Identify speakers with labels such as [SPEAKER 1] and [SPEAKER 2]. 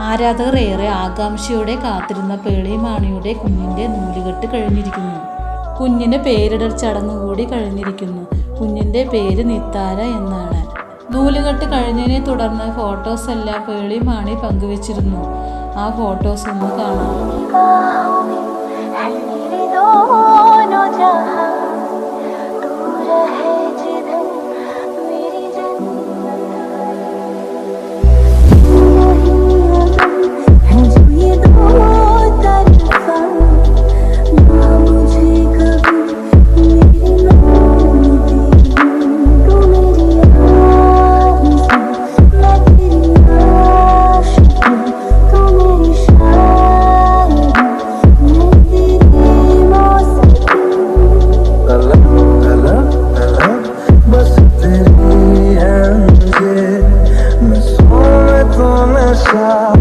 [SPEAKER 1] ആരാധകർ ഏറെ ആകാംക്ഷയോടെ കാത്തിരുന്ന പേളി മാണിയുടെ കുഞ്ഞിന്റെ നൂലുകെട്ട് കഴിഞ്ഞിരിക്കുന്നു. കുഞ്ഞിന് പേരിടൽ ചടങ്ങ് കൂടി കഴിഞ്ഞിരിക്കുന്നു. കുഞ്ഞിന്റെ പേര് നിത്താര എന്നാണ്. നൂലുകെട്ട് കഴിഞ്ഞതിനെ തുടർന്ന് ഫോട്ടോസ് എല്ലാം പേളി മാണി പങ്കുവച്ചിരുന്നു. ആ ഫോട്ടോസ് ഒന്ന് കാണാം.
[SPEAKER 2] special.